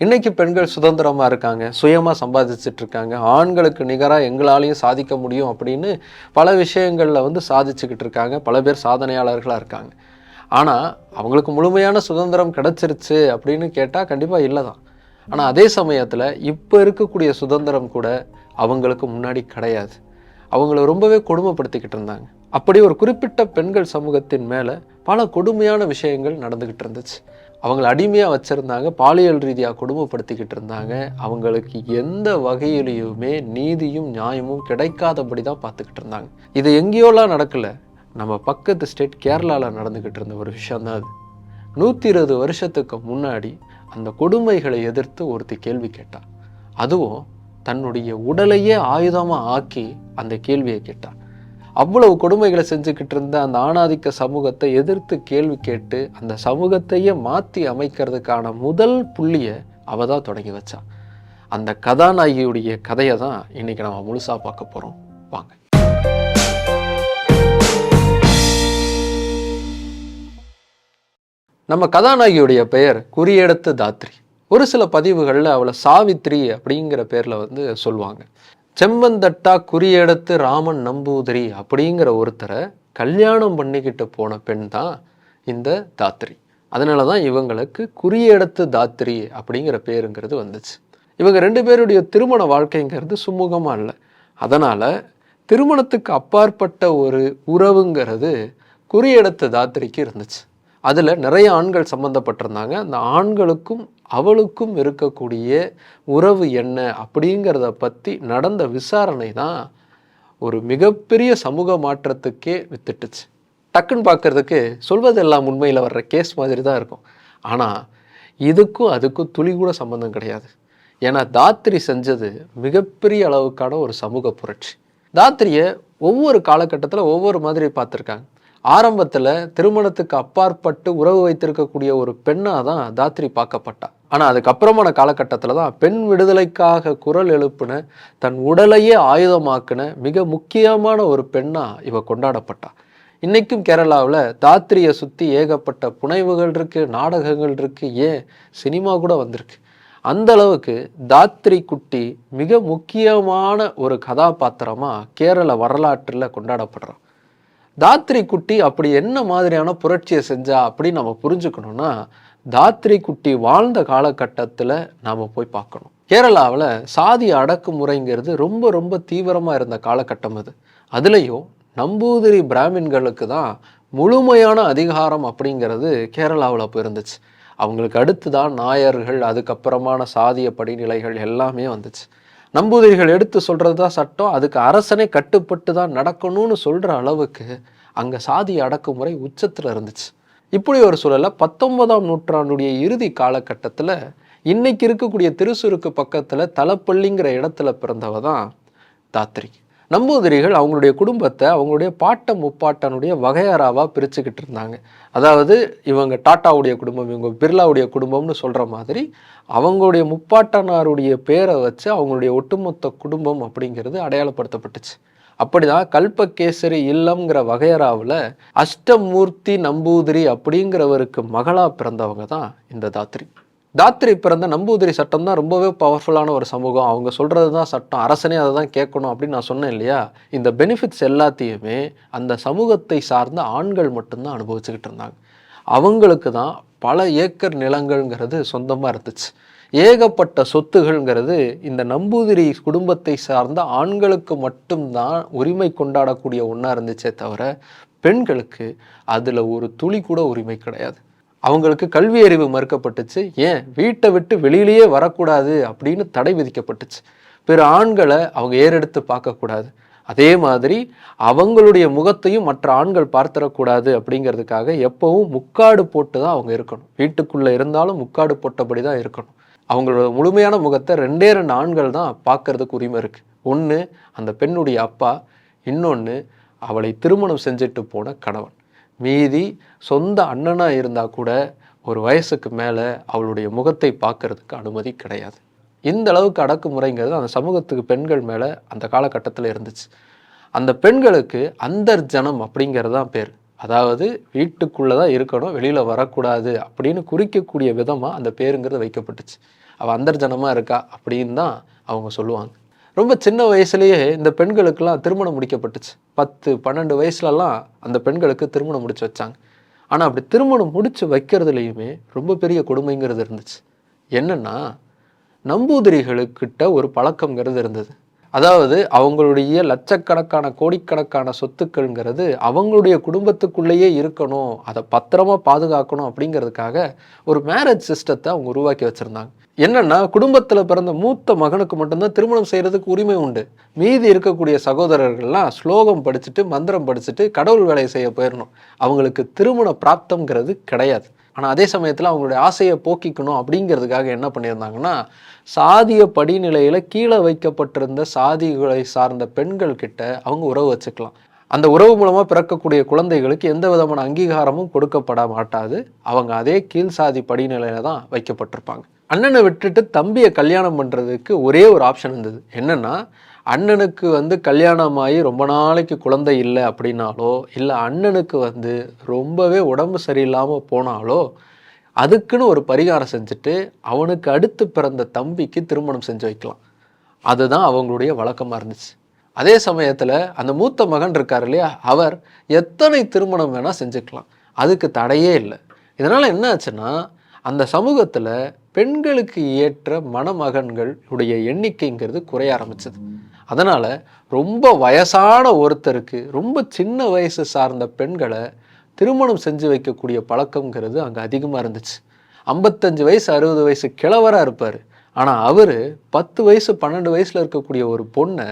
இன்றைக்கி பெண்கள் சுதந்திரமாக இருக்காங்க சுயமாக சம்பாதிச்சுட்டு இருக்காங்க ஆண்களுக்கு நிகராக எங்களாலையும் சாதிக்க முடியும் அப்படின்னு பல விஷயங்களில் வந்து சாதிச்சுக்கிட்டு இருக்காங்க பல பேர் சாதனையாளர்களாக இருக்காங்க. ஆனால் அவங்களுக்கு முழுமையான சுதந்திரம் கிடைச்சிருச்சு அப்படின்னு கேட்டால் கண்டிப்பாக இல்லை தான் ஆனால் அதே சமயத்தில் இப்போ இருக்கக்கூடிய சுதந்திரம் கூட அவங்களுக்கு முன்னாடி கிடையாது. அவங்கள ரொம்பவே கொடுமைப்படுத்திக்கிட்டு இருந்தாங்க. அப்படி ஒரு குறிப்பிட்ட பெண்கள் சமூகத்தின் மேலே பல கொடுமையான விஷயங்கள் நடந்துக்கிட்டு இருந்துச்சு. அவங்கள அடிமையாக வச்சுருந்தாங்க பாலியல் ரீதியாக கொடுமைப்படுத்திக்கிட்டு இருந்தாங்க. அவங்களுக்கு எந்த வகையிலையுமே நீதியும் நியாயமும் கிடைக்காதபடி தான் பார்த்துக்கிட்டு இருந்தாங்க. இது எங்கேயோலாம் நடக்கல. நம்ம பக்கத்து ஸ்டேட் கேரளாவில் நடந்துக்கிட்டு இருந்த ஒரு விஷயந்தான் அது. நூற்றி இருபது வருஷத்துக்கு முன்னாடி அந்த கொடுமைகளை எதிர்த்து ஒருத்தி கேள்வி கேட்டான் அதுவும் தன்னுடைய உடலையே ஆயுதமாக ஆக்கி அந்த கேள்வியை கேட்டான் அவ்வளவு கொடுமைகளை செஞ்சுக்கிட்டு இருந்த அந்த ஆணாதிக்க சமூகத்தை எதிர்த்து கேள்வி கேட்டு அந்த சமூகத்தையே மாற்றி அமைக்கிறதுக்கான முதல் புள்ளியை அவ தான் தொடங்கி வச்சா. அந்த கதாநாயகியுடைய கதையை தான் இன்னைக்கு நம்ம முழுசாக பார்க்க போகிறோம் வாங்க. நம்ம கதாநாயகியுடைய பெயர் குறியெடுத்து தாத்ரி. ஒரு சில பதிவுகளில் அவளை சாவித்ரி அப்படிங்கிற பேரில் வந்து சொல்லுவாங்க. செம்மந்தட்டா குறியெடுத்து ராமன் நம்பூதிரி அப்படிங்கிற ஒருத்தரை கல்யாணம் பண்ணிக்கிட்டு போன பெண் தான் இந்த தாத்திரி. அதனால தான் இவங்களுக்கு குறியெடுத்து தாத்திரி அப்படிங்கிற பேருங்கிறது வந்துச்சு. இவங்க ரெண்டு பேருடைய திருமண வாழ்க்கைங்கிறது சுமூகமாக இல்லை. அதனால் திருமணத்துக்கு அப்பாற்பட்ட ஒரு உறவுங்கிறது குறியெடுத்து தாத்திரிக்கு இருந்துச்சு. அதில் நிறைய ஆண்கள் சம்மந்தப்பட்டிருந்தாங்க அந்த ஆண்களுக்கும் அவளுக்கும் இருக்கக்கூடிய உறவு என்ன அப்படிங்கிறத பற்றி நடந்த விசாரணை தான் ஒரு மிகப்பெரிய சமூக மாற்றத்துக்கே வித்துட்டுச்சு. டக்குன்னு பார்க்கறதுக்கு சொல்வதெல்லாம் உண்மையில் வர்ற கேஸ் மாதிரி தான் இருக்கும். ஆனால் இதுக்கும் அதுக்கும் துளி கூட சம்மந்தம் கிடையாது. ஏன்னா தாத்திரி செஞ்சது மிகப்பெரிய அளவுக்கான ஒரு சமூக புரட்சி. தாத்திரியை ஒவ்வொரு காலகட்டத்தில் ஒவ்வொரு மாதிரி பார்த்துருக்காங்க. ஆரம்பத்தில் திருமணத்துக்கு அப்பாற்பட்டு உறவு வைத்திருக்கக்கூடிய ஒரு பெண்ணாக தான் தாத்ரி பார்க்கப்பட்டா. ஆனால் அதுக்கப்புறமான காலகட்டத்தில் தான் பெண் விடுதலைக்காக குரல் எழுப்பின தன் உடலையே ஆயுதமாக்கின மிக முக்கியமான ஒரு பெண்ணாக இவ கொண்டாடப்பட்டா. இன்னைக்கும் கேரளாவில் தாத்ரியை சுற்றி ஏகப்பட்ட புனைவுகள் இருக்குது நாடகங்கள் இருக்குது ஏன் சினிமா கூட வந்திருக்கு. அந்த அளவுக்கு தாத்ரி குட்டி மிக முக்கியமான ஒரு கதாபாத்திரமாக கேரள வரலாற்றில் கொண்டாடப்படுறான் தாத்ரி குட்டி அப்படி என்ன மாதிரியான புரட்சியை செஞ்சா அப்படின்னு நம்ம புரிஞ்சுக்கணும்னா தாத்ரி குட்டி வாழ்ந்த காலகட்டத்தில் நாம் போய் பார்க்கணும். கேரளாவில் சாதி அடக்குமுறைங்கிறது ரொம்ப ரொம்ப தீவிரமாக இருந்த காலகட்டம் அது. அதுலேயும் நம்பூதிரி பிராமின்களுக்கு தான் முழுமையான அதிகாரம் அப்படிங்கிறது கேரளாவில் அப்போ இருந்துச்சு அவங்களுக்கு அடுத்து தான் நாயர்கள் அதுக்கப்புறமான சாதிய படிநிலைகள் எல்லாமே வந்துச்சு. நம்பூதிரிகள் எடுத்து சொல்கிறது தான் சட்டம். அதுக்கு அரசனே கட்டுப்பட்டு தான் நடக்கணும்னு சொல்கிற அளவுக்கு அங்கே சாதி அடக்குமுறை உச்சத்தில் இருந்துச்சு. இப்படி ஒரு சூழலில் பத்தொன்பதாம் நூற்றாண்டுடைய இறுதி காலகட்டத்தில் இன்னைக்கு இருக்கக்கூடிய திருசுருக்கு பக்கத்தில் தலப்பள்ளிங்கிற இடத்துல பிறந்தவ தான் தாத்ரி. நம்பூதிரிகள் அவங்களுடைய குடும்பத்தை அவங்களுடைய பாட்ட முப்பாட்டனுடைய வகையறாவாக பிரிச்சுக்கிட்டு இருந்தாங்க. அதாவது இவங்க டாட்டாவுடைய குடும்பம் இவங்க பிர்லாவுடைய குடும்பம்னு சொல்கிற மாதிரி அவங்களுடைய முப்பாட்டனாருடைய பேரை வச்சு அவங்களுடைய ஒட்டுமொத்த குடும்பம் அப்படிங்கிறது அடையாளப்படுத்தப்பட்டுச்சு. அப்படிதான் கல்பகேசரி இல்லம்ங்கிற வகையறாவில் அஷ்டமூர்த்தி நம்பூதிரி அப்படிங்கிறவருக்கு மகளாக பிறந்தவங்க தான் இந்த தாத்ரி. தாத்ரி பிறந்த நம்பூதிரி சட்டம் தான் ரொம்பவே பவர்ஃபுல்லான ஒரு சமூகம். அவங்க சொல்கிறது தான் சட்டம். அரசனே அதை தான் கேட்கணும் அப்படின்னு நான் சொன்னேன் இல்லையா? இந்த பெனிஃபிட்ஸ் எல்லாத்தையுமே அந்த சமூகத்தை சார்ந்த ஆண்கள் மட்டும்தான் அனுபவிச்சுக்கிட்டு இருந்தாங்க. அவங்களுக்கு தான் பல ஏக்கர் நிலங்கள்ங்கிறது சொந்தமாக இருந்துச்சு. ஏகப்பட்ட சொத்துகள்ங்கிறது இந்த நம்பூதிரி குடும்பத்தை சார்ந்த ஆண்களுக்கு மட்டும்தான் உரிமை கொண்டாடக்கூடிய ஒன்றா இருந்துச்சே தவிர பெண்களுக்கு அதில் ஒரு துளி கூட உரிமை கிடையாது. அவங்களுக்கு கல்வி அறிவு மறுக்கப்பட்டுச்சு. ஏன்? வீட்டை விட்டு வெளியிலேயே வரக்கூடாது அப்படின்னு தடை விதிக்கப்பட்டுச்சு. பிற ஆண்களை அவங்க ஏறெடுத்து பார்க்கக்கூடாது. அதே மாதிரி அவங்களுடைய முகத்தையும் மற்ற ஆண்கள் பார்த்துடக்கூடாது அப்படிங்கிறதுக்காக எப்பவும் முக்காடு போட்டு தான் அவங்க இருக்கணும். வீட்டுக்குள்ளே இருந்தாலும் முக்காடு போட்டபடி தான் இருக்கணும். அவங்களோட முழுமையான முகத்தை ரெண்டே ரெண்டு ஆண்கள் தான் பார்க்கறதுக்கு உரிமை இருக்குது ஒன்று அந்த பெண்ணுடைய அப்பா இன்னொன்று அவளை திருமணம் செஞ்சுட்டு போன கணவன். மீதி சொந்த அண்ணனாக இருந்தால் கூட ஒரு வயசுக்கு மேலே அவளுடைய முகத்தை பார்க்கறதுக்கு அனுமதி கிடையாது. இந்த அளவுக்கு அடக்குமுறைங்கிறது அந்த சமூகத்துக்கு பெண்கள் மேலே அந்த காலகட்டத்தில் இருந்துச்சு. அந்த பெண்களுக்கு அந்தர்ஜனம் அப்படிங்கிறது தான் பேர். அதாவது வீட்டுக்குள்ளே தான் இருக்கணும் வெளியில் வரக்கூடாது அப்படின்னு குறிக்கக்கூடிய விதமாக அந்த பேருங்கிறது வைக்கப்பட்டுச்சு. அவள் அந்தர்ஜனமாக இருக்கா அப்படின்னு தான் அவங்க சொல்லுவாங்க. ரொம்ப சின்ன வயசுலேயே இந்த பெண்களுக்கெல்லாம் திருமணம் முடிக்கப்பட்டுச்சு. பத்து பன்னெண்டு வயசுலலாம் அந்த பெண்களுக்கு திருமணம் முடிச்சு வச்சாங்க. ஆனால் அப்படி திருமணம் முடிச்சு வைக்கிறதுலையுமே ரொம்ப பெரிய கொடுமைங்கிறது இருந்துச்சு. என்னென்னா நம்பூதிரிகளுக்கிட்ட ஒரு பழக்கங்கிறது இருந்தது. அதாவது அவங்களுடைய லட்சக்கணக்கான கோடிக்கணக்கான சொத்துக்கள்ங்கிறது அவங்களுடைய குடும்பத்துக்குள்ளேயே இருக்கணும் அதை பத்திரமா பாதுகாக்கணும் அப்படிங்கிறதுக்காக ஒரு மேரேஜ் சிஸ்டத்தை அவங்க உருவாக்கி வச்சுருந்தாங்க. என்னன்னா குடும்பத்தில் பிறந்த மூத்த மகனுக்கு மட்டும்தான் திருமணம் செய்கிறதுக்கு உரிமை உண்டு. மீதி இருக்கக்கூடிய சகோதரர்கள்லாம் ஸ்லோகம் படிச்சுட்டு மந்திரம் படிச்சுட்டு கடவுள் வேலையை செய்ய போயிடணும் அவங்களுக்கு திருமண பிராப்தம்ங்கிறது கிடையாது. ஆனால் அதே சமயத்தில் அவங்களுடைய ஆசையை போக்கிக்கணும் அப்படிங்கிறதுக்காக என்ன பண்ணியிருந்தாங்கன்னா சாதிய படிநிலையில் கீழே வைக்கப்பட்டிருந்த சாதிகளை சார்ந்த பெண்கள் கிட்ட அவங்க உறவு வச்சுக்கலாம். அந்த உறவு மூலமாக பிறக்கக்கூடிய குழந்தைகளுக்கு எந்த விதமான அங்கீகாரமும் கொடுக்கப்பட மாட்டாது அவங்க அதே கீழ் சாதி படிநிலையில தான் வைக்கப்பட்டிருப்பாங்க. அண்ணனை விட்டுட்டு தம்பியை கல்யாணம் பண்ணுறதுக்கு ஒரே ஒரு ஆப்ஷன் இருந்தது. என்னன்னா அண்ணனுக்கு வந்து கல்யாணமாகி ரொம்ப நாளைக்கு குழந்தை இல்லை அப்படின்னாலோ இல்லை அண்ணனுக்கு வந்து ரொம்பவே உடம்பு சரியில்லாமல் போனாலோ அதுக்குன்னு ஒரு பரிகாரம் செஞ்சுட்டு அவனுக்கு அடுத்து பிறந்த தம்பிக்கு திருமணம் செஞ்சு வைக்கலாம். அதுதான் அவங்களுடைய வழக்கமாக இருந்துச்சு. அதே சமயத்தில் அந்த மூத்த மகன் இருக்கார் இல்லையா? அவர் எத்தனை திருமணம் வேணால் செஞ்சுக்கலாம். அதுக்கு தடையே இல்லை. இதனால் என்ன ஆச்சுன்னா அந்த சமூகத்தில் பெண்களுக்கு ஏற்ற மணமகன்கள் உடைய எண்ணிக்கைங்கிறது குறைய ஆரம்பிச்சது. அதனால் ரொம்ப வயசான ஒருத்தருக்கு ரொம்ப சின்ன வயசு சார்ந்த பெண்களை திருமணம் செஞ்சு வைக்கக்கூடிய பழக்கங்கிறது அங்கே அதிகமாக இருந்துச்சு. ஐம்பத்தஞ்சு வயசு அறுபது வயசு கிழவராக இருப்பார். ஆனால் அவர் பத்து வயசு பன்னெண்டு வயசில் இருக்கக்கூடிய ஒரு பொண்ணை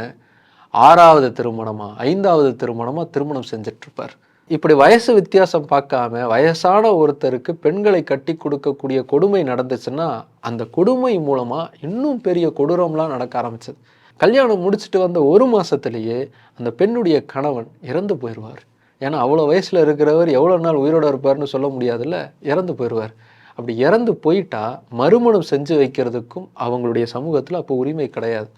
ஆறாவது திருமணமாக ஐந்தாவது திருமணமாக திருமணம் செஞ்சிட்ருப்பார். இப்படி வயசு வித்தியாசம் பார்க்காம வயசான ஒருத்தருக்கு பெண்களை கட்டி கொடுக்கக்கூடிய கொடுமை நடந்துச்சுன்னா அந்த கொடுமை மூலமாக இன்னும் பெரிய கொடூரம்லாம் நடக்க ஆரம்பிச்சது. கல்யாணம் முடிச்சுட்டு வந்த ஒரு மாதத்துலேயே அந்த பெண்ணுடைய கணவன் இறந்து போயிடுவார் ஏன்னா அவ்வளோ வயசில் இருக்கிறவர் எவ்வளோ நாள் உயிரோடு இருப்பார்னு சொல்ல முடியாதுல்ல இறந்து போயிடுவார் அப்படி இறந்து போயிட்டா மறுமணம் செஞ்சு வைக்கிறதுக்கும் அவங்களுடைய சமூகத்தில் அப்போ உரிமை கிடையாது.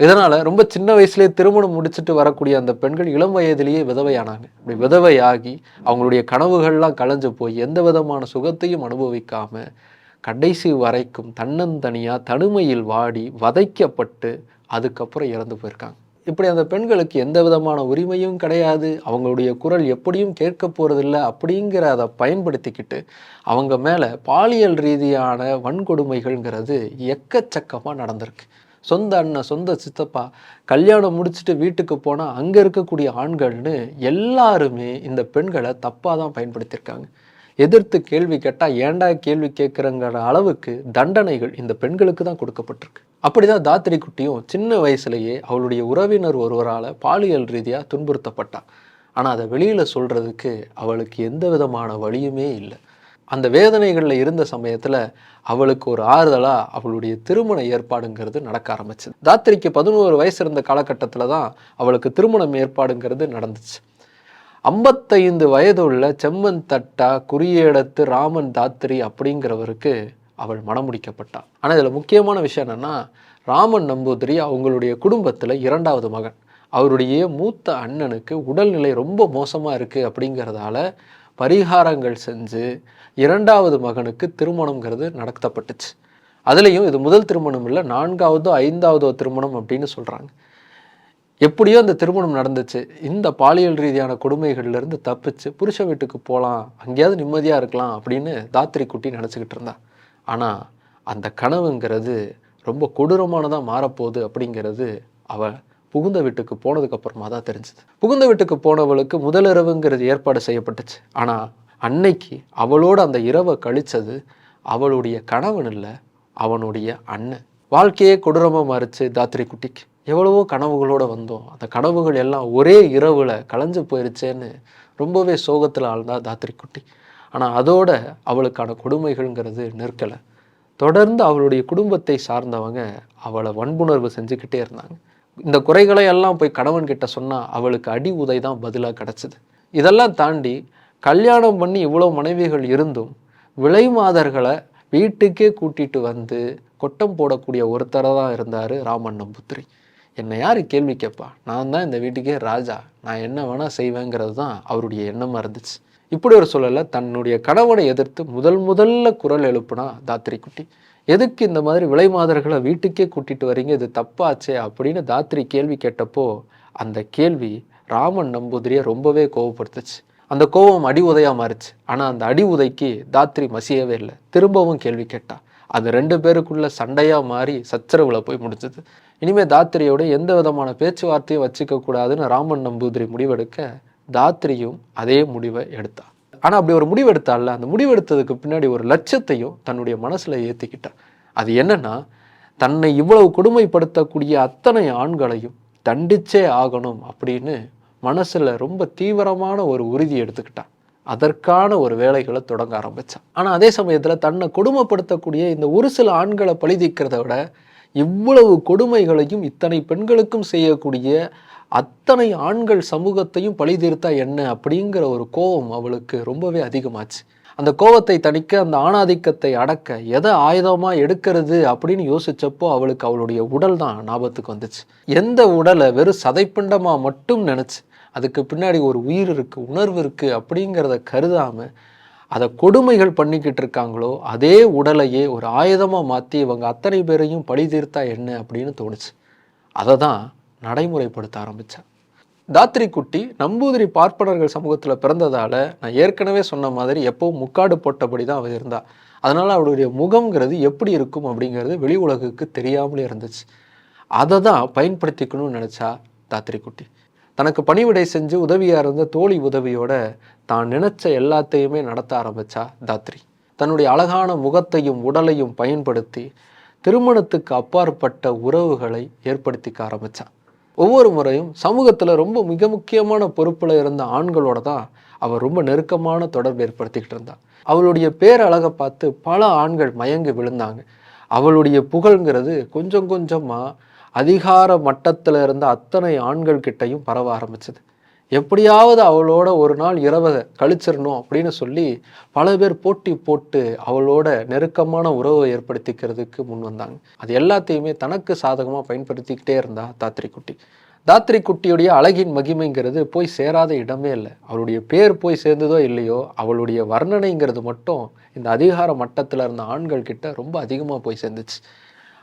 இதனால் ரொம்ப சின்ன வயசுலேயே திருமணம் முடிச்சுட்டு வரக்கூடிய அந்த பெண்கள் இளம் வயதிலேயே விதவையானாங்க. அப்படி விதவையாகி அவங்களுடைய கனவுகள்லாம் களைஞ்சு போய் எந்த விதமான சுகத்தையும் அனுபவிக்காமல் கடைசி வரைக்கும் தன்னந்தனியாக தனிமையில் வாடி வதைக்கப்பட்டு அதுக்கப்புறம் இறந்து போயிருக்காங்க. இப்படி அந்த பெண்களுக்கு எந்த விதமான உரிமையும் கிடையாது. அவங்களுடைய குரல் எப்படியும் கேட்க போகிறதில்ல அப்படிங்கிற அதை பயன்படுத்திக்கிட்டு அவங்க மேலே பாலியல் ரீதியான வன்கொடுமைகள்ங்கிறது எக்கச்சக்கமாக நடந்திருக்கு. சொந்த அண்ணன் சொந்த சித்தப்பா கல்யாணம் முடிச்சுட்டு வீட்டுக்கு போனால் அங்கே இருக்கக்கூடிய ஆண்கள்னு எல்லாருமே இந்த பெண்களை தப்பாக தான் பயன்படுத்தியிருக்காங்க. எதிர்த்து கேள்வி கேட்டால் ஏண்டா கேள்வி கேட்குறங்கிற அளவுக்கு தண்டனைகள் இந்த பெண்களுக்கு தான் கொடுக்கப்பட்டிருக்கு. அப்படிதான் தாத்திரி குட்டியும் சின்ன வயசுலேயே அவளுடைய உறவினர் ஒருவரால் பாலியல் ரீதியாக துன்புறுத்தப்பட்டான் ஆனால் அதை வெளியில் சொல்கிறதுக்கு அவளுக்கு எந்த விதமான வழியுமே இல்லை. அந்த வேதனைகளில் இருந்த சமயத்தில் அவளுக்கு ஒரு ஆறுதலாக அவளுடைய திருமண ஏற்பாடுங்கிறது நடக்க ஆரம்பிச்சது. தாத்திரிக்கு பதினோரு வயசு இருந்த காலகட்டத்தில் தான் அவளுக்கு திருமணம் ஏற்பாடுங்கிறது நடந்துச்சு. ஐம்பத்தைந்து வயதுள்ள செம்மன் தட்டா குறியேடத்து ராமன் தாத்திரி அப்படிங்கிறவருக்கு அவள் மணமுடிக்கப்பட்டாள் ஆனால் இதில் முக்கியமான விஷயம் என்னென்னா ராமன் நம்பூதிரி அவங்களுடைய குடும்பத்தில் இரண்டாவது மகன். அவருடைய மூத்த அண்ணனுக்கு உடல்நிலை ரொம்ப மோசமாக இருக்குது அப்படிங்கிறதால பரிகாரங்கள் செஞ்சு இரண்டாவது மகனுக்கு திருமணங்கிறது நடத்தப்பட்டுச்சு. அதுலேயும் இது முதல் திருமணம் இல்லை நான்காவதோ ஐந்தாவதோ திருமணம் அப்படின்னு சொல்கிறாங்க எப்படியோ அந்த திருமணம் நடந்துச்சு. இந்த பாலியல் ரீதியான கொடுமைகள்லேருந்து தப்பிச்சு புருஷ வீட்டுக்கு போகலாம் அங்கேயாவது நிம்மதியாக இருக்கலாம் அப்படின்னு தாத்திரி குட்டி நினச்சிக்கிட்டு இருந்தா. ஆனால் அந்த கனவுங்கிறது ரொம்ப கொடூரமானதாக மாறப்போகுது அப்படிங்கிறது அவள் புகுந்த வீட்டுக்கு போனதுக்கப்புறமா தான் தெரிஞ்சுது. புகுந்த வீட்டுக்கு போனவளுக்கு முதலிரவுங்கிறது ஏற்பாடு செய்யப்பட்டுச்சு. ஆனால் அன்னைக்கு அவளோட அந்த இரவை கழிச்சது அவளுடைய கணவன் இல்லை அவனுடைய அண்ணன். வாழ்க்கையே கொடூரமாக மாறிச்சு தாத்திரி குட்டிக்கு. எவ்வளவோ கனவுகளோடு வந்தோம். அந்த கனவுகள் எல்லாம் ஒரே இரவில் களைஞ்சு போயிருச்சேன்னு ரொம்பவே சோகத்தில் ஆழ்ந்தா தாத்திரி குட்டி. ஆனால் அதோட அவளுக்கான கொடுமைகள்ங்கிறது நிற்கலை. தொடர்ந்து அவளுடைய குடும்பத்தை சார்ந்தவங்க அவளை வன்புணர்வு செஞ்சுக்கிட்டே இருந்தாங்க. இந்த குறைகளை எல்லாம் போய் கணவன்கிட்ட சொன்னால் அவளுக்கு அடி உதை தான் பதிலாக கிடச்சிது. இதெல்லாம் தாண்டி கல்யாணம் பண்ணி இவ்வளோ மனைவிகள் இருந்தும் விலை மாதர்களை வீட்டுக்கே கூட்டிட்டு வந்து கொட்டம் போடக்கூடிய ஒருத்தரை தான் இருந்தார் ராமன் நம்புத்திரி என்னை யார் கேள்வி கேட்பா? நான் தான் இந்த வீட்டுக்கே ராஜா. நான் என்ன வேணால் செய்வேங்கிறது தான் அவருடைய எண்ணமாக இருந்துச்சு. இப்படி ஒரு சூழலில் தன்னுடைய கணவனை எதிர்த்து முதல் முதல்ல குரல் எழுப்புனா தாத்திரி குட்டி எதுக்கு இந்த மாதிரி விலை மாதர்களை வீட்டுக்கே கூட்டிட்டு வரீங்க? இது தப்பாச்சே அப்படின்னு தாத்திரி கேள்வி கேட்டப்போ அந்த கேள்வி ராமன் நம்பூதிரியை ரொம்பவே கோவப்படுத்துச்சு. அந்த கோபம் அடி உதையா மாறுச்சு. ஆனால் அந்த அடி உதைக்கு தாத்ரி மசியவே இல்லை. திரும்பவும் கேள்வி கேட்டா. அது ரெண்டு பேருக்குள்ள சண்டையா மாறி சச்சரவுல போய் முடிஞ்சது. இனிமே தாத்திரியோட எந்த விதமான பேச்சுவார்த்தையும் வச்சுக்க கூடாதுன்னு ராமன் நம்பூதிரி முடிவெடுக்க தாத்ரியும் அதே முடிவை எடுத்தா. ஆனா அப்படி ஒரு முடிவு எடுத்தால அந்த முடிவெடுத்ததுக்கு பின்னாடி ஒரு லட்சத்தையும் தன்னுடைய மனசுல ஏத்திக்கிட்டா. அது என்னன்னா தன்னை இவ்வளவு கொடுமைப்படுத்தக்கூடிய அத்தனை ஆண்களையும் தண்டிச்சே ஆகணும் அப்படின்னு மனசில் ரொம்ப தீவிரமான ஒரு உறுதி எடுத்துக்கிட்டான். அதற்கான ஒரு வேலைகளை தொடங்க ஆரம்பித்தான் ஆனால் அதே சமயத்தில் தன்னை கொடுமைப்படுத்தக்கூடிய இந்த ஒரு சில ஆண்களை பழிதிக்கிறத விட இவ்வளவு கொடுமைகளையும் இத்தனை பெண்களுக்கும் செய்யக்கூடிய அத்தனை ஆண்கள் சமூகத்தையும் பழிதீர்த்தா என்ன அப்படிங்கிற ஒரு கோபம் அவளுக்கு ரொம்பவே அதிகமாச்சு. அந்த கோபத்தை தணிக்க அந்த ஆணாதிக்கத்தை அடக்க எதை ஆயுதமா எடுக்கிறது அப்படின்னு யோசிச்சப்போ அவளுக்கு அவளுடைய உடல் தான் ஞாபகத்துக்கு வந்துச்சு. எந்த உடலை வெறும் சதைப்பிண்டமா மட்டும் நினைச்சு அதுக்கு பின்னாடி ஒரு உயிர் இருக்கு உணர்வு இருக்கு அப்படிங்கிறத கருதாம அதை கொடுமைகள் பண்ணிக்கிட்டு இருக்காங்களோ அதே உடலையே ஒரு ஆயுதமா மாத்தி இவங்க அத்தனை பேரையும் பழி தீர்த்தா என்ன அப்படின்னு தோணுச்சு. அதை தான் நடைமுறைப்படுத்த ஆரம்பித்தேன் தாத்ரி குட்டி நம்பூதிரி பார்ப்பனர்கள் சமூகத்தில் பிறந்ததால் நான் ஏற்கனவே சொன்ன மாதிரி எப்போவும் முக்காடு போட்டபடி தான் அவள் இருந்தா. அதனால் அவளுடைய முகம்ங்கிறது எப்படி இருக்கும் அப்படிங்கிறது வெளி உலகுக்கு தெரியாமலே இருந்துச்சு. அதை தான் பயன்படுத்திக்கணும்னு நினச்சா தாத்ரி குட்டி தனக்கு பணிவிடை செஞ்சு உதவியாக இருந்த தோழி உதவியோட தான் நினைச்ச எல்லாத்தையுமே நடத்த ஆரம்பிச்சா தாத்ரி. தன்னுடைய அழகான முகத்தையும் உடலையும் பயன்படுத்தி திருமணத்துக்கு அப்பாற்பட்ட உறவுகளை ஏற்படுத்திக்க ஆரம்பித்தான் ஒவ்வொரு முறையும் சமூகத்தில் ரொம்ப மிக முக்கியமான பொறுப்பில் இருந்த ஆண்களோட தான் அவள் ரொம்ப நெருக்கமான தொடர்பு ஏற்படுத்திக்கிட்டு இருந்தா. அவளுடைய பேரழகை பார்த்து பல ஆண்கள் மயங்கி விழுந்தாங்க. அவளுடைய புகழ்ங்கிறது கொஞ்சம் கொஞ்சமாக அதிகார மட்டத்தில் இருந்த அத்தனை ஆண்கள் கிட்டையும் பரவ ஆரம்பிச்சது. எப்படியாவது அவளோட ஒரு நாள் இரவை கழிச்சிடணும் அப்படின்னு சொல்லி பல பேர் போட்டி போட்டு அவளோட நெருக்கமான உறவை ஏற்படுத்திக்கிறதுக்கு முன் வந்தாங்க. அது எல்லாத்தையுமே தனக்கு சாதகமாக பயன்படுத்திக்கிட்டே இருந்தா தாத்திரி குட்டி தாத்திரி குட்டியுடைய அழகின் மகிமைங்கிறது போய் சேராத இடமே இல்லை. அவளுடைய பேர் போய் சேர்ந்ததோ இல்லையோ அவளுடைய வர்ணனைங்கிறது மட்டும் இந்த அதிகார மட்டத்தில் இருந்த ஆண்கள் கிட்ட ரொம்ப அதிகமாக போய் சேர்ந்துச்சு.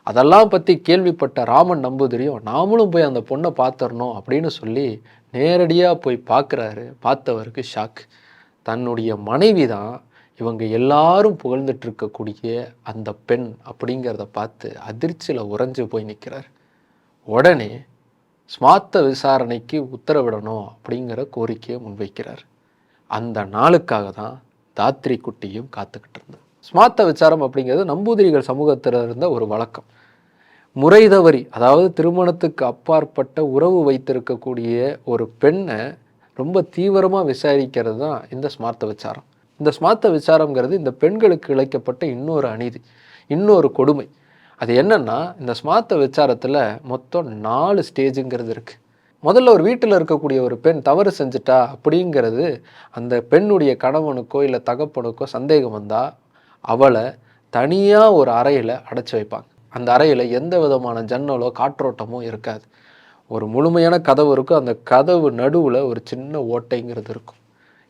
அதெல்லாம் பற்றி கேள்விப்பட்ட ராமன் நம்பூதிரியும் நாமளும் போய் அந்த பொண்ணை பார்த்துடணும் அப்படின்னு சொல்லி நேரடியாக போய் பார்க்குறாரு பார்த்தவருக்கு ஷாக். தன்னுடைய மனைவி தான் இவங்க எல்லாரும் புகழ்ந்துட்டு இருக்கக்கூடிய அந்த பெண் அப்படிங்கிறத பார்த்து அதிர்ச்சியில் உறைஞ்சு போய் நிற்கிறார் உடனே ஸ்மார்த்த விசாரணைக்கு உத்தரவிடணும் அப்படிங்கிற கோரிக்கையை முன்வைக்கிறார். அந்த நாளுக்காக தான் தாத்ரி குட்டியும் காத்துக்கிட்டு இருந்தது. ஸ்மார்த்த விசாரம் அப்படிங்கிறது நம்பூதிரிகள் சமூகத்தில் இருந்த ஒரு வழக்கம். முறை தவறி அதாவது திருமணத்துக்கு அப்பாற்பட்ட உறவு வைத்திருக்கக்கூடிய ஒரு பெண்ணை ரொம்ப தீவிரமாக விசாரிக்கிறது தான் இந்த ஸ்மார்த்த விசாரம். இந்த ஸ்மார்த்த விசாரங்கிறது இந்த பெண்களுக்கு இழைக்கப்பட்ட இன்னொரு அநீதி இன்னொரு கொடுமை. அது என்னன்னா இந்த ஸ்மார்த்த விசாரத்தில் மொத்தம் நாலு ஸ்டேஜுங்கிறது இருக்குது முதல்ல ஒரு வீட்டில் இருக்கக்கூடிய ஒரு பெண் தவறு செஞ்சுட்டா அப்படிங்கிறது அந்த பெண்ணுடைய கணவனுக்கோ இல்லை தகப்பனுக்கோ சந்தேகம் வந்தால் அவளை தனியாக ஒரு அறையில் அடைச்சி வைப்பாங்க. அந்த அறையில் எந்த விதமான ஜன்னலோ காற்றோட்டமோ இருக்காது. ஒரு முழுமையான கதவு இருக்கும். அந்த கதவு நடுவில் ஒரு சின்ன ஓட்டைங்கிறது இருக்கும்.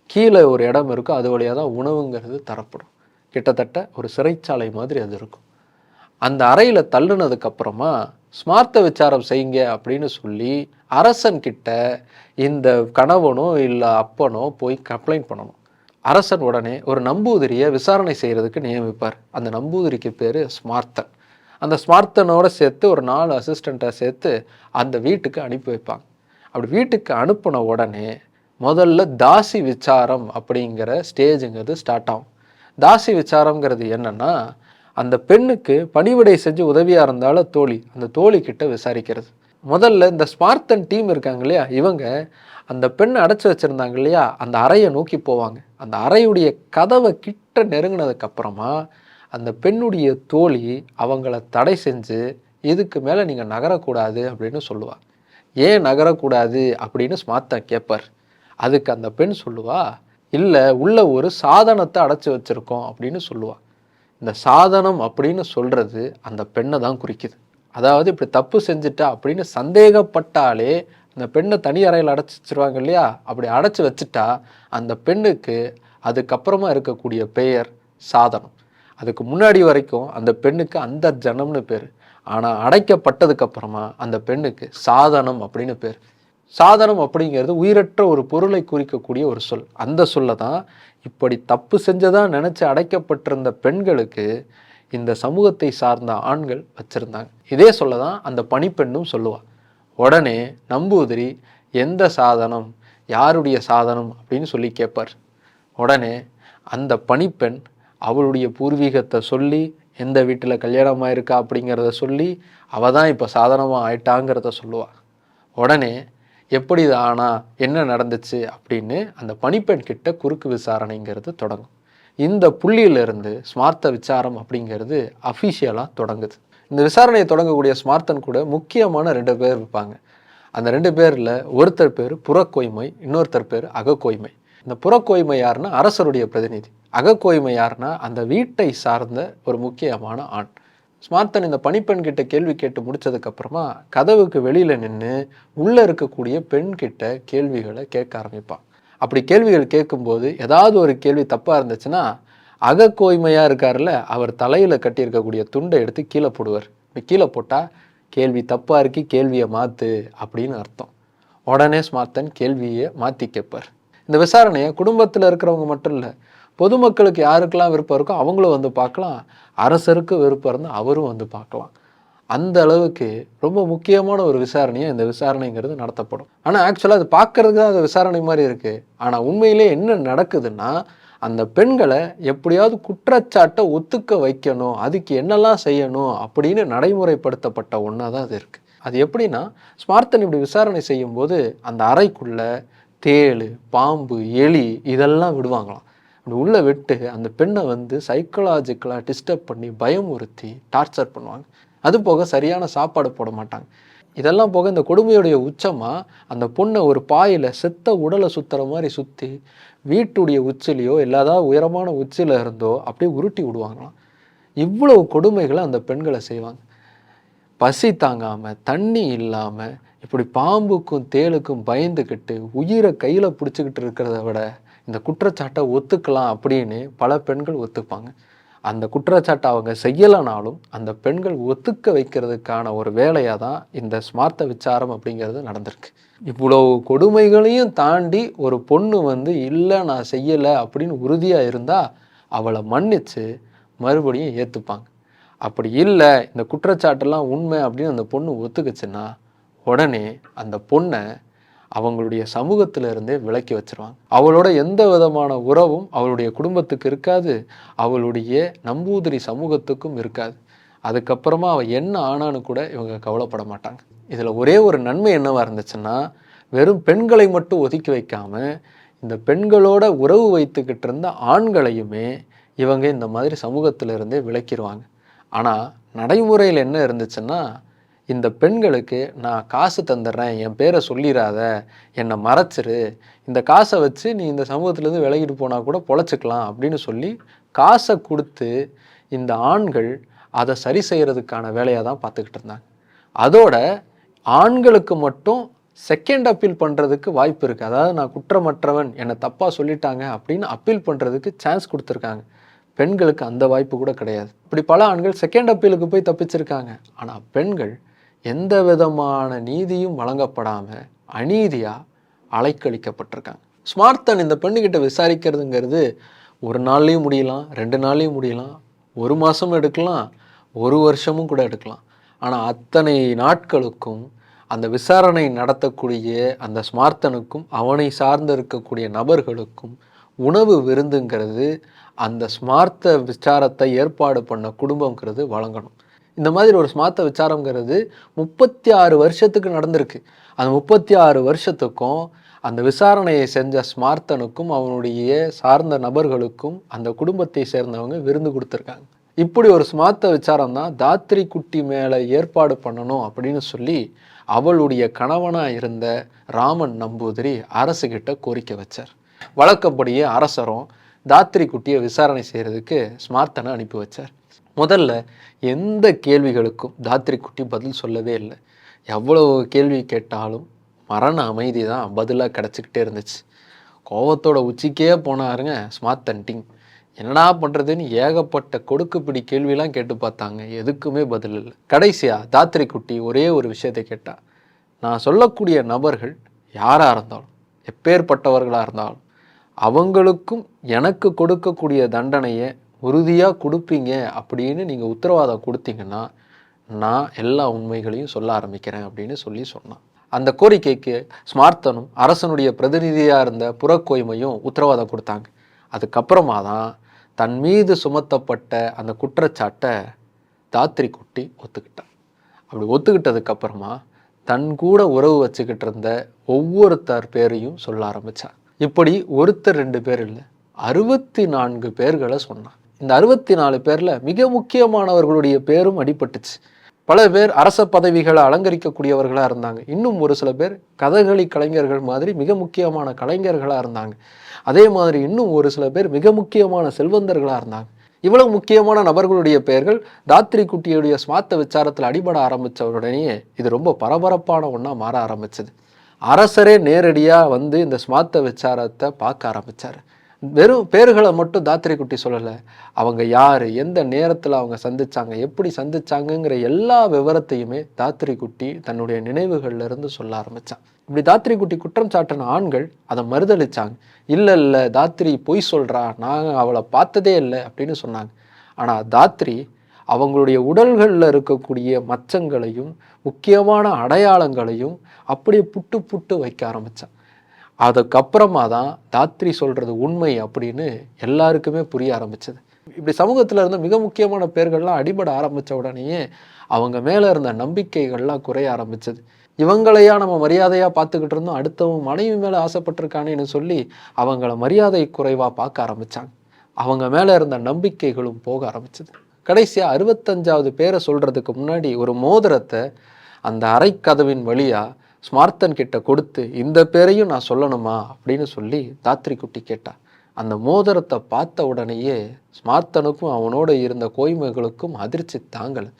கீழே ஒரு இடம் இருக்கும். அது வழியாக தான் உணவுங்கிறது தரப்படும். கிட்டத்தட்ட ஒரு சிறைச்சாலை மாதிரி அது இருக்கும். அந்த அறையில் தள்ளுனதுக்கப்புறமா ஸ்மார்த்த விசாரம் செய்யுங்க அப்படின்னு சொல்லி அரசன்கிட்ட இந்த கணவனோ இல்லை அப்பனோ போய் கம்ப்ளைண்ட் பண்ணணும். அரசன் உடனே ஒரு நம்பூதிரியை விசாரணை செய்கிறதுக்கு நியமிப்பார். அந்த நம்பூதிரிக்கு பேர் ஸ்மார்த்தன். அந்த ஸ்மார்த்தனோட சேர்த்து ஒரு நாலு அசிஸ்டண்ட்டை சேர்த்து அந்த வீட்டுக்கு அனுப்பி வைப்பாங்க. அப்படி வீட்டுக்கு அனுப்பின உடனே முதல்ல தாசி விசாரம் அப்படிங்கிற ஸ்டேஜுங்கிறது ஸ்டார்ட் ஆகும். தாசி விசாரம்ங்கிறது என்னென்னா அந்த பெண்ணுக்கு பணிவிடை செஞ்சு உதவியாக இருந்தாலும் தோழி அந்த தோழிக்கிட்ட விசாரிக்கிறது. முதல்ல இந்த ஸ்மார்த்தன் டீம் இருக்காங்க இல்லையா இவங்க அந்த பெண்ணை அடைச்சி வச்சுருந்தாங்க இல்லையா? அந்த அறையை நோக்கி போவாங்க. அந்த அறையுடைய கதவை கிட்ட நெருங்கினதுக்கப்புறமா அந்த பெண்ணுடைய தோழி அவங்கள தடை செஞ்சு இதுக்கு மேலே நீங்கள் நகரக்கூடாது? அப்படின்னு சொல்லுவா. ஏன் நகரக்கூடாது? அப்படின்னு ஸ்மார்த்தா கேட்பார் அதுக்கு அந்த பெண் சொல்லுவா இல்லை உள்ள ஒரு சாதனத்தை அடைச்சி வச்சுருக்கோம் அப்படின்னு சொல்லுவா. இந்த சாதனம் அப்படின்னு சொல்கிறது அந்த பெண்ணை தான் குறிக்குது. அதாவது இப்படி தப்பு செஞ்சுட்டா அப்படின்னு சந்தேகப்பட்டாலே அந்த பெண்ணை தனி அறையில் அடைச்சி வச்சுருவாங்க இல்லையா? அப்படி அடைச்சி வச்சுட்டா அந்த பெண்ணுக்கு அதுக்கப்புறமா இருக்கக்கூடிய பெயர் சாதனம். அதுக்கு முன்னாடி வரைக்கும் அந்த பெண்ணுக்கு அந்த ஜனம்னு பேர். ஆனால் அடைக்கப்பட்டதுக்கப்புறமா அந்த பெண்ணுக்கு சாதனம் அப்படின்னு பேர். சாதனம் அப்படிங்கிறது உயிரற்ற ஒரு பொருளை குறிக்கக்கூடிய ஒரு சொல். அந்த சொல்ல தான் இப்படி தப்பு செஞ்சதாக நினச்சி அடைக்கப்பட்டிருந்த பெண்களுக்கு இந்த சமூகத்தை சார்ந்த ஆண்கள் வச்சுருந்தாங்க. இதே சொல்ல தான் அந்த பணிப்பெண்ணும் சொல்லுவாள் உடனே நம்பூதிரி எந்த சாதனம்? யாருடைய சாதனம்? அப்படின்னு சொல்லி கேட்பார் உடனே அந்த பணிப்பெண் அவளுடைய பூர்வீகத்தை சொல்லி எந்த வீட்டில் கல்யாணம் ஆயிருக்கா? அப்படிங்கிறத சொல்லி அவள் தான் இப்போ சாதனமாக ஆயிட்டாங்கிறத சொல்லுவாள் உடனே எப்படி இது ஆனா? என்ன நடந்துச்சு? அப்படின்னு அந்த பணிப்பெண் கிட்ட குறுக்கு விசாரணைங்கிறது தொடங்கும். இந்த புள்ளியிலிருந்து ஸ்மார்த்த விசாரம் அப்படிங்கிறது அஃபிஷியலாக தொடங்குது. இந்த விசாரணையை தொடங்கக்கூடிய ஸ்மார்த்தன் கூட முக்கியமான ரெண்டு பேர் இருப்பாங்க. அந்த ரெண்டு பேரில் ஒருத்தர் பேர் புறக்கோய்மை இன்னொருத்தர் பேர் அகக்கோய்மை. இந்த புறக்கோய்மை யாருன்னா அரசருடைய பிரதிநிதி. அகக்கோய்மை யாருன்னா அந்த வீட்டை சார்ந்த ஒரு முக்கியமான ஆண். ஸ்மார்த்தன் இந்த பணிப்பெண் கிட்ட கேள்வி கேட்டு முடிச்சதுக்கப்புறமா கதவுக்கு வெளியில் நின்று உள்ளே இருக்கக்கூடிய பெண் கிட்ட கேள்விகளை கேட்க ஆரம்பிப்பான். அப்படி கேள்விகள் கேட்கும்போது ஏதாவது ஒரு கேள்வி தப்பாக இருந்துச்சுன்னா அகக்கோய்மையாக இருக்கார்ல அவர் தலையில் கட்டியிருக்கக்கூடிய துண்டை எடுத்து கீழே போடுவார். இப்படி கீழே போட்டால் கேள்வி தப்பாக இருக்கு கேள்வியை மாற்று அப்படின்னு அர்த்தம். உடனே ஸ்மார்த்தன் கேள்வியை மாற்றி கேட்பார். இந்த விசாரணையை குடும்பத்தில் இருக்கிறவங்க மட்டும் இல்லை பொதுமக்களுக்கு யாருக்கெல்லாம் விருப்பம் இருக்கோ அவங்களும் வந்து பார்க்கலாம். அரசருக்கு விருப்பம் இருந்தால் அவரும் வந்து பார்க்கலாம். அந்த அளவுக்கு ரொம்ப முக்கியமான ஒரு விசாரணையாக இந்த விசாரணைங்கிறது நடத்தப்படும். ஆனால் ஆக்சுவலாக அது பார்க்கறதுக்கு தான் அது விசாரணை மாதிரி இருக்குது ஆனால் உண்மையிலே என்ன நடக்குதுன்னா அந்த பெண்களை எப்படியாவது குற்றச்சாட்டை ஒத்துக்க வைக்கணும் அதுக்கு என்னெல்லாம் செய்யணும் அப்படின்னு நடைமுறைப்படுத்தப்பட்ட ஒன்றா தான் அது இருக்குது அது எப்படின்னா ஸ்மார்த்தன் இப்படி விசாரணை செய்யும்போது அந்த அறைக்குள்ள தேள் பாம்பு எலி இதெல்லாம் விடுவாங்களாம். அப்படி உள்ளே விட்டு அந்த பெண்ணை வந்து சைக்கலாஜிக்கலாக டிஸ்டர்ப் பண்ணி பயமுறுத்தி டார்ச்சர் பண்ணுவாங்க. அது போக சரியான சாப்பாடு போட மாட்டாங்க. இதெல்லாம் போக இந்த கொடுமையுடைய உச்சமாக அந்த பொண்ணை ஒரு பாயில் செத்த உடலை சுற்றுற மாதிரி சுற்றி வீட்டுடைய உச்சிலையோ இல்லாத உயரமான உச்சியில் இருந்தோ அப்படியே உருட்டி விடுவாங்களாம். இவ்வளவு கொடுமைகளை அந்த பெண்களை செய்வாங்க. பசி தாங்காமல் தண்ணி இல்லாமல் இப்படி பாம்புக்கும் தேளுக்கும் பயந்துக்கிட்டு உயிரை கையில் பிடிச்சிக்கிட்டு இருக்கிறத விட இந்த குற்றச்சாட்டை ஒத்துக்கலாம் அப்படின்னு பல பெண்கள் ஒத்துப்பாங்க. அந்த குற்றச்சாட்டை அவங்க செய்யலைனாலும் அந்த பெண்கள் ஒத்துக்க வைக்கிறதுக்கான ஒரு வேலையாக தான் இந்த ஸ்மார்த்த விசாரம் அப்படிங்கிறது நடந்திருக்கு. இவ்வளோ கொடுமைகளையும் தாண்டி ஒரு பொண்ணு வந்து இல்லை நான் செய்யலை அப்படின்னு உறுதியாக இருந்தால் அவளை மன்னித்து மறுபடியும் ஏற்றுப்பாங்க அப்படி இல்லை இந்த குற்றச்சாட்டெல்லாம் உண்மை அப்படின்னு அந்த பொண்ணு ஒத்துக்குச்சுன்னா உடனே அந்த பொண்ணை அவங்களுடைய சமூகத்துல இருந்தே விலக்கி வச்சிருவாங்க. அவளோட எந்த விதமான உறவும் அவளுடைய குடும்பத்துக்கு இருக்காது. அவளுடைய நம்பூதிரி சமூகத்துக்கும் இருக்காது. அதுக்கப்புறமா அவள் என்ன ஆனான்னு கூட இவங்க கவலைப்பட மாட்டாங்க. இதில் ஒரே ஒரு நன்மை என்னவாக இருந்துச்சுன்னா வெறும் பெண்களை மட்டும் ஒதுக்கி வைக்காம இந்த பெண்களோட உறவு வைத்துக்கிட்டு இருந்த ஆண்களையுமே இவங்க இந்த மாதிரி சமூகத்திலிருந்தே விளக்கிடுவாங்க ஆனால் நடைமுறையில் என்ன இருந்துச்சுன்னா இந்த பெண்களுக்கு நான் காசு தந்துடுறேன் என் பேரை சொல்லிடாத என்னை மறைச்சிரு. இந்த காசை வச்சு நீ இந்த சமூகத்திலேருந்து விலகிட்டு போனால் கூட பொழைச்சிக்கலாம் அப்படின்னு சொல்லி காசை கொடுத்து இந்த ஆண்கள் அதை சரி செய்கிறதுக்கான வேலையாக தான் பார்த்துக்கிட்டு இருந்தாங்க. அதோட ஆண்களுக்கு மட்டும் செகண்ட் அப்பீல் பண்ணுறதுக்கு வாய்ப்பு இருக்குது அதாவது நான் குற்றமற்றவன் என்னை தப்பாக சொல்லிட்டாங்க அப்படின்னு அப்பீல் பண்ணுறதுக்கு சான்ஸ் கொடுத்துருக்காங்க. பெண்களுக்கு அந்த வாய்ப்பு கூட கிடையாது. இப்படி பல ஆண்கள் செகண்ட் அப்பீலுக்கு போய் தப்பிச்சிருக்காங்க. ஆனால் பெண்கள் எந்த விதமான நீதியும் வழங்கப்படாமல் அநீதியாக அலைக்கழிக்கப்பட்டிருக்காங்க. ஸ்மார்த்தன் இந்த பெண்ணுக்கிட்ட விசாரிக்கிறதுங்கிறது ஒரு நாள்லேயும் முடியலாம் ரெண்டு நாள்லேயும் முடியலாம் ஒரு மாதமும் எடுக்கலாம் ஒரு வருஷமும் கூட எடுக்கலாம். ஆனால் அத்தனை நாட்களுக்கும் அந்த விசாரணை நடத்தக்கூடிய அந்த ஸ்மார்த்தனுக்கும் அவனை சார்ந்து இருக்கக்கூடிய நபர்களுக்கும் உணவு விருந்துங்கிறது அந்த ஸ்மார்த்த விசாரத்தை ஏற்பாடு பண்ண குடும்பங்கிறது வழங்கணும். இந்த மாதிரி ஒரு ஸ்மார்த்த விசாரங்கிறது முப்பத்தி ஆறு வருஷத்துக்கு நடந்திருக்கு. அந்த முப்பத்தி ஆறு வருஷத்துக்கும் அந்த விசாரணையை செஞ்ச ஸ்மார்த்தனுக்கும் அவனுடைய சார்ந்த நபர்களுக்கும் அந்த குடும்பத்தை சேர்ந்தவங்க விருந்து கொடுத்துருக்காங்க. இப்படி ஒரு ஸ்மார்த்த விசாரம் தான் தாத்ரி குட்டி மேலே ஏற்பாடு பண்ணணும் அப்படின்னு சொல்லி அவளுடைய கணவனாக இருந்த ராமன் நம்பூதிரி அரசுகிட்ட கோரிக்கை வச்சார். வழக்கப்படியே அரசரும் தாத்ரி குட்டியை விசாரணை செய்கிறதுக்கு ஸ்மார்த்தனை அனுப்பி வச்சார். முதல்ல எந்த கேள்விகளுக்கும் தாத்ரி குட்டி பதில் சொல்லவே இல்லை. எவ்வளோ கேள்வி கேட்டாலும் மரண அமைதி தான் பதிலாக கிடச்சிக்கிட்டே இருந்துச்சு. கோவத்தோட உச்சிக்கே போனாருங்க ஸ்மார்ட் தண்டிங் என்னடா பண்ணுறதுன்னு ஏகப்பட்ட கொடுக்குப்பிடி கேள்வியெல்லாம் கேட்டு பார்த்தாங்க. எதுக்குமே பதில் இல்லை. கடைசியாக தாத்திரி குட்டி ஒரே ஒரு விஷயத்தை கேட்டா நான் சொல்லக்கூடிய நபர்கள் யாராக இருந்தாலும் எப்பேற்பட்டவர்களாக இருந்தாலும் அவங்களுக்கும் எனக்கு கொடுக்கக்கூடிய தண்டனையை உறுதியாக கொடுப்பீங்க அப்படின்னு நீங்கள் உத்தரவாதம் கொடுத்தீங்கன்னா நான் எல்லா உண்மைகளையும் சொல்ல ஆரம்பிக்கிறேன் அப்படின்னு சொல்லி சொன்னான். அந்த கோரிக்கைக்கு ஸ்மார்த்தனும் அரசனுடைய பிரதிநிதியாக இருந்த புறக்கோய்மையும் உத்தரவாதம் கொடுத்தாங்க. அதுக்கப்புறமா தான் தன் மீது சுமத்தப்பட்ட அந்த குற்றச்சாட்டை தாத்திரி குட்டி ஒத்துக்கிட்டான். அப்படி ஒத்துக்கிட்டதுக்கப்புறமா தன் கூட உறவு வச்சுக்கிட்டு இருந்த ஒவ்வொருத்தர் பேரையும் சொல்ல ஆரம்பிச்சான். இப்படி ஒருத்தர் ரெண்டு பேர் இல்லை அறுபத்தி நான்கு பேர்களை சொன்னான். இந்த அறுபத்தி நாலு பேரில் மிக முக்கியமானவர்களுடைய பேரும் அடிபட்டுச்சு. பல பேர் அரச பதவிகளை அலங்கரிக்கக்கூடியவர்களாக இருந்தாங்க. இன்னும் ஒரு சில பேர் கதகளி கலைஞர்கள் மாதிரி மிக முக்கியமான கலைஞர்களாக இருந்தாங்க. அதே மாதிரி இன்னும் ஒரு சில பேர் மிக முக்கியமான செல்வந்தர்களாக இருந்தாங்க. இவ்வளவு முக்கியமான நபர்களுடைய பெயர்கள் தாத்ரி குட்டியுடைய ஸ்மார்த்த விசாரத்தில் அடிபட ஆரம்பித்த இது ரொம்ப பரபரப்பான ஒன்றா மாற ஆரம்பிச்சது. அரசரே நேரடியாக வந்து இந்த ஸ்மார்த்த விசாரத்தை பார்க்க ஆரம்பித்தார் வெறும் பேர்களை மட்டும் தாத்திரி குட்டி சொல்லலை. அவங்க யார் எந்த நேரத்தில் அவங்க சந்திச்சாங்க எப்படி சந்திச்சாங்கங்கிற எல்லா விவரத்தையுமே தாத்திரி குட்டி தன்னுடைய நினைவுகள்லேருந்து சொல்ல ஆரம்பித்தான் இப்படி தாத்திரி குட்டி குற்றம் சாட்டின ஆண்கள் அதை மறுதளிச்சாங்க. இல்லை இல்லை தாத்திரி பொய் சொல்கிறா நாங்கள் அவளை பார்த்ததே இல்லை அப்படின்னு சொன்னாங்க. ஆனால் தாத்திரி அவங்களுடைய உடல்களில் இருக்கக்கூடிய மச்சங்களையும் முக்கியமான அடையாளங்களையும் அப்படியே புட்டு புட்டு வைக்க ஆரம்பித்தான் அதுக்கப்புறமா தான் தாத்ரி சொல்கிறது உண்மை அப்படின்னு எல்லாருக்குமே புரிய ஆரம்பிச்சது. இப்படி சமூகத்தில் இருந்த மிக முக்கியமான பேர்கள்லாம் அடிபட ஆரம்பித்த உடனேயே அவங்க மேலே இருந்த நம்பிக்கைகள்லாம் குறைய ஆரம்பிச்சது. இவங்களையா நம்ம மரியாதையாக பார்த்துக்கிட்டு இருந்தோம் அடுத்தவன் மனைவி மேலே ஆசைப்பட்டிருக்கானேன்னு சொல்லி அவங்கள மரியாதை குறைவாக பார்க்க ஆரம்பித்தாங்க அவங்க மேலே இருந்த நம்பிக்கைகளும் போக ஆரம்பிச்சது. கடைசியாக அறுபத்தஞ்சாவது பேரை சொல்கிறதுக்கு முன்னாடி ஒரு மோதிரத்தை அந்த அரைக்கதவின் வழியாக ஸ்மார்த்தன் கிட்ட கொடுத்து இந்த பேரையும் நான் சொல்லணுமா? அப்படின்னு சொல்லி தாத்ரி குட்டி. கேட்டா அந்த மோதிரத்தை பார்த்த உடனேயே ஸ்மார்த்தனுக்கும் அவனோட இருந்த கோய்மைகளுக்கும் அதிர்ச்சி தாங்கலை.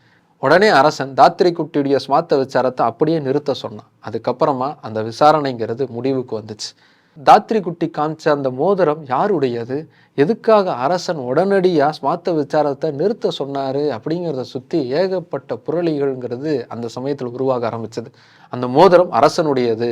உடனே அரசன் தாத்திரி குட்டியுடைய ஸ்மார்த்த விசாரத்தை அப்படியே நிறுத்த சொன்னான். அதுக்கப்புறமா அந்த விசாரணைங்கிறது முடிவுக்கு வந்துச்சு. தாத்ரி குட்டி காமிச்ச அந்த மோதிரம் யாருடையது? எதுக்காக அரசன் உடனடியாக ஸ்மார்த்த விசாரத்தை நிறுத்த சொன்னார்? அப்படிங்கிறத சுற்றி ஏகப்பட்ட புரளிகள்ங்கிறது அந்த சமயத்தில் உருவாக ஆரம்பிச்சது. அந்த மோதிரம் அரசனுடையது.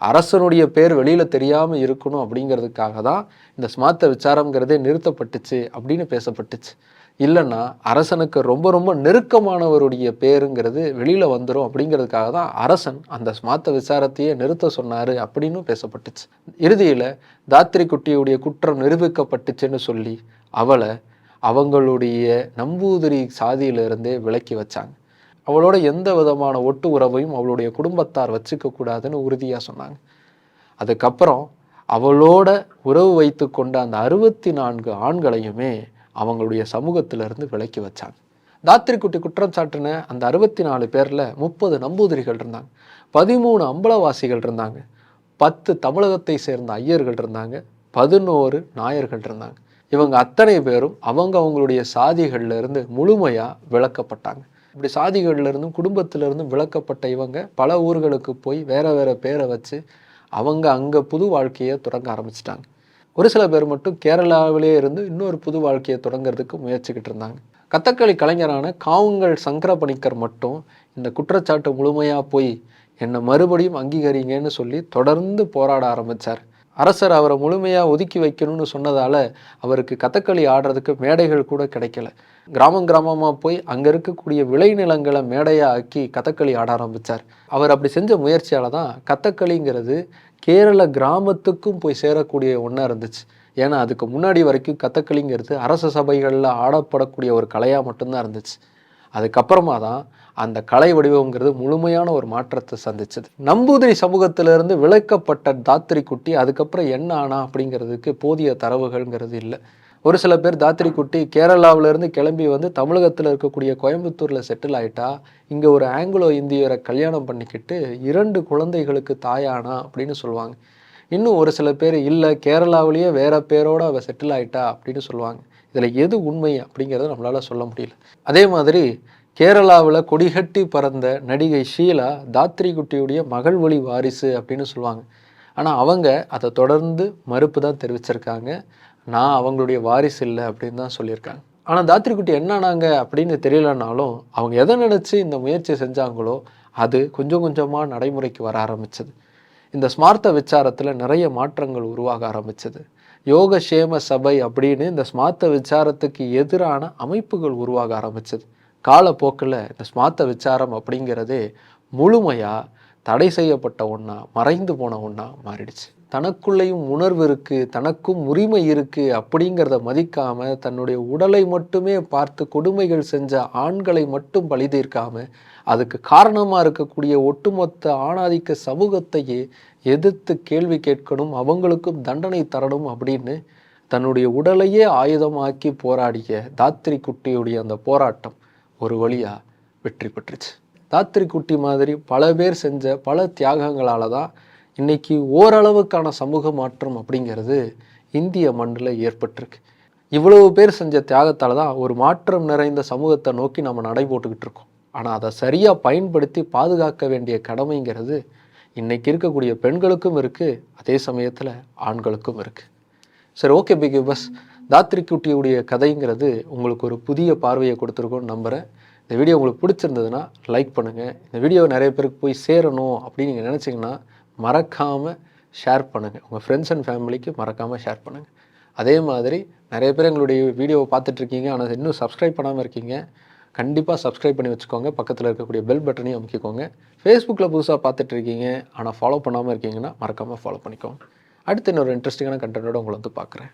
அரசனுடைய பேர் வெளியில் தெரியாமல் இருக்கணும் அப்படிங்கிறதுக்காக தான் இந்த ஸ்மார்த்த விசாரம்ங்கிறதே நிறுத்தப்பட்டுச்சு அப்படின்னு பேசப்பட்டுச்சு. இல்லைன்னா அரசனுக்கு ரொம்ப ரொம்ப நெருக்கமானவருடைய பேருங்கிறது வெளியில் வந்துடும் அப்படிங்கிறதுக்காக தான் அரசன் அந்த ஸ்மார்த்த விசாரத்தையே நிறுத்த சொன்னார் அப்படின்னு பேசப்பட்டுச்சு. இறுதியில் தாத்ரி குட்டியுடைய குற்றம் நிரூபிக்கப்பட்டுச்சுன்னு சொல்லி அவளை அவங்களுடைய நம்பூதிரி சாதியிலிருந்தே விலக்கி வச்சாங்க. அவளோட எந்த விதமான ஒட்டு உறவையும் அவளுடைய குடும்பத்தார் வச்சுக்கக்கூடாதுன்னு உறுதியாக சொன்னாங்க. அதுக்கப்புறம் அவளோட உறவு வைத்து கொண்ட அந்த அறுபத்தி நான்கு ஆண்களையுமே அவங்களுடைய சமூகத்திலிருந்து விலக்கி வச்சாங்க. தாத்திரி குட்டி குற்றம் சாட்டின அந்த அறுபத்தி நாலு பேரில் முப்பது நம்பூதிரிகள் இருந்தாங்க. பதிமூணு அம்பலவாசிகள் இருந்தாங்க. பத்து தமிழகத்தை சேர்ந்த ஐயர்கள் இருந்தாங்க. பதினோரு நாயர்கள் இருந்தாங்க. இவங்க அத்தனை பேரும் அவங்க அவங்களுடைய சாதிகள்லேருந்து முழுமையாக விளக்கப்பட்டாங்க இப்படி சாதிகள்லேருந்தும் இருந்தும் இருந்தும் விளக்கப்பட்ட இவங்க பல ஊர்களுக்கு போய் வேற வேற பேரை வச்சு அவங்க அங்கே புது வாழ்க்கையை தொடங்க ஆரம்பிச்சிட்டாங்க. ஒரு சில பேர் மட்டும் கேரளாவிலே இருந்து இன்னொரு புது வாழ்க்கையை தொடங்குறதுக்கு முயற்சிக்கிட்டு இருந்தாங்க. கத்தக்களி கலைஞரான காவுங்கள் சங்கரபணிக்கர் மட்டும் இந்த குற்றச்சாட்டு முழுமையாக போய் என்னை மறுபடியும் அங்கீகரிங்கன்னு சொல்லி தொடர்ந்து போராட ஆரம்பித்தார் அரசர் அவரை முழுமையாக ஒதுக்கி வைக்கணும்னு சொன்னதால் அவருக்கு கதகளி ஆடுறதுக்கு மேடைகள் கூட கிடைக்கல. கிராமம் கிராமமாக போய் அங்கே இருக்கக்கூடிய விளைநிலங்களை மேடையாக ஆக்கி கதகளி ஆட ஆரம்பித்தார் அவர் அப்படி செஞ்ச முயற்சியால் தான் கதகளிங்கிறது கேரள கிராமத்துக்கும் போய் சேரக்கூடிய ஒன்றா இருந்துச்சு. ஏன்னா அதுக்கு முன்னாடி வரைக்கும் கத்தக்களிங்கிறது அரச சபைகளில் ஆடப்படக்கூடிய ஒரு கலையாக மட்டும்தான் இருந்துச்சு. அதுக்கப்புறமா தான் அந்த கலை வடிவங்கிறது முழுமையான ஒரு மாற்றத்தை சந்திச்சது. நம்பூதிரி சமூகத்திலிருந்து விளக்கப்பட்ட தாத்திரி குட்டி அதுக்கப்புறம் என்ன ஆனா அப்படிங்கிறதுக்கு போதிய தரவுகள்ங்கிறது இல்லை. ஒரு சில பேர் தாத்திரி குட்டி கேரளாவிலேருந்து கிளம்பி வந்து தமிழகத்தில் இருக்கக்கூடிய கோயம்புத்தூரில் செட்டில் ஆயிட்டா இங்கே ஒரு ஆங்கிலோ இந்தியரை கல்யாணம் பண்ணிக்கிட்டு இரண்டு குழந்தைகளுக்கு தாயானா அப்படின்னு சொல்லுவாங்க. இன்னும் ஒரு சில பேர் இல்லை கேரளாவிலேயே வேற பேரோட அவள் செட்டில் ஆயிட்டா அப்படின்னு சொல்லுவாங்க. இதில் எது உண்மை அப்படிங்கிறத நம்மளால் சொல்ல முடியல. அதே மாதிரி கேரளாவில் கொடிகட்டி பறந்த நடிகை ஷீலா தாத்ரி குட்டியுடைய மகள் வழி வாரிசு அப்படின்னு சொல்லுவாங்க. ஆனால் அவங்க அதை தொடர்ந்து மறுப்பு தான் தெரிவிச்சிருக்காங்க. நான் அவங்களுடைய வாரிசு இல்லை அப்படின்னு தான் சொல்லியிருக்காங்க. ஆனால் தாத்ரி குட்டி என்னன்னாங்க அப்படின்னு தெரியலனாலும் அவங்க எதை நினச்சி இந்த முயற்சி செஞ்சாங்களோ அது கொஞ்சம் கொஞ்சமாக நடைமுறைக்கு வர ஆரம்பிச்சது. இந்த ஸ்மார்த்த விசாரத்தில் நிறைய மாற்றங்கள் உருவாக ஆரம்பிச்சது. யோக சேம சபை அப்படின்னு இந்த ஸ்மார்த்த விசாரத்துக்கு எதிரான அமைப்புகள் உருவாக ஆரம்பிச்சது. காலப்போக்கில் இந்த ஸ்மார்த்த விசாரம் அப்படிங்கிறதே முழுமையாக தடை செய்யப்பட்ட ஒன்றா மறைந்து போன ஒன்றா மாறிடுச்சு. தனக்குள்ளேயும் உணர்வு இருக்குது தனக்கும் உரிமை இருக்குது அப்படிங்கிறத மதிக்காம தன்னுடைய உடலை மட்டுமே பார்த்து கொடுமைகள் செஞ்ச ஆண்களை மட்டும் பழி தீர்க்காம அதுக்கு காரணமாக இருக்கக்கூடிய ஒட்டுமொத்த ஆணாதிக்க சமூகத்தையே எதிர்த்து கேள்வி கேட்கணும் அவங்களுக்கும் தண்டனை தரணும் அப்படின்னு தன்னுடைய உடலையே ஆயுதமாக்கி போராடிய தாத்திரி குட்டியுடைய அந்த போராட்டம் ஒரு வழியாக வெற்றி பெற்றுச்சு. தாத்திரி குட்டி மாதிரி பல பேர் செஞ்ச பல தியாகங்களால தான் இன்றைக்கி ஓரளவுக்கான சமூக மாற்றம் அப்படிங்கிறது இந்திய மண்ணில் ஏற்பட்டிருக்கு. இவ்வளவு பேர் செஞ்ச தியாகத்தால் தான் ஒரு மாற்றம் நிறைந்த சமூகத்தை நோக்கி நம்ம நடை போட்டுக்கிட்டு இருக்கோம். ஆனால் அதை சரியாக பயன்படுத்தி பாதுகாக்க வேண்டிய கடமைங்கிறது இன்றைக்கி இருக்கக்கூடிய பெண்களுக்கும் இருக்குது அதே சமயத்தில் ஆண்களுக்கும் இருக்குது சரி ஓகே பிகி பஸ் தாத்ரி குட்டியுடைய கதைங்கிறது உங்களுக்கு ஒரு புதிய பார்வையை கொடுத்துருக்கோன்னு நம்புகிறேன் இந்த வீடியோ உங்களுக்கு பிடிச்சிருந்ததுன்னா லைக் பண்ணுங்கள் இந்த வீடியோ நிறைய பேருக்கு போய் சேரணும் அப்படின்னு நீங்கள் நினச்சிங்கன்னா மறக்காமல் ஷேர் பண்ணுங்கள் உங்கள் ஃப்ரெண்ட்ஸ் அண்ட் ஃபேமிலிக்கு மறக்காமல் ஷேர் பண்ணுங்கள் அதே மாதிரி நிறைய பேர் எங்களுடைய வீடியோவை பார்த்துட்ருக்கீங்க ஆனால் இன்னும் சப்ஸ்கிரைப் பண்ணாமல் இருக்கீங்க. கண்டிப்பாக சப்ஸ்கிரைப் பண்ணி வச்சுக்கோங்க. பக்கத்தில் இருக்கக்கூடிய பெல் பட்டனையும் அமுக்கிக்கோங்க. ஃபேஸ்புக்கில் புதுசாக பார்த்துட்ருக்கீங்க ஆனால் ஃபாலோ பண்ணாமல் இருக்கீங்கன்னா மறக்காமல் ஃபாலோ பண்ணிக்கோங்க. அடுத்து இன்னொரு இன்ட்ரெஸ்டிங்கான கண்டென்ட்டோட உங்களை வந்து பார்க்குறேன்.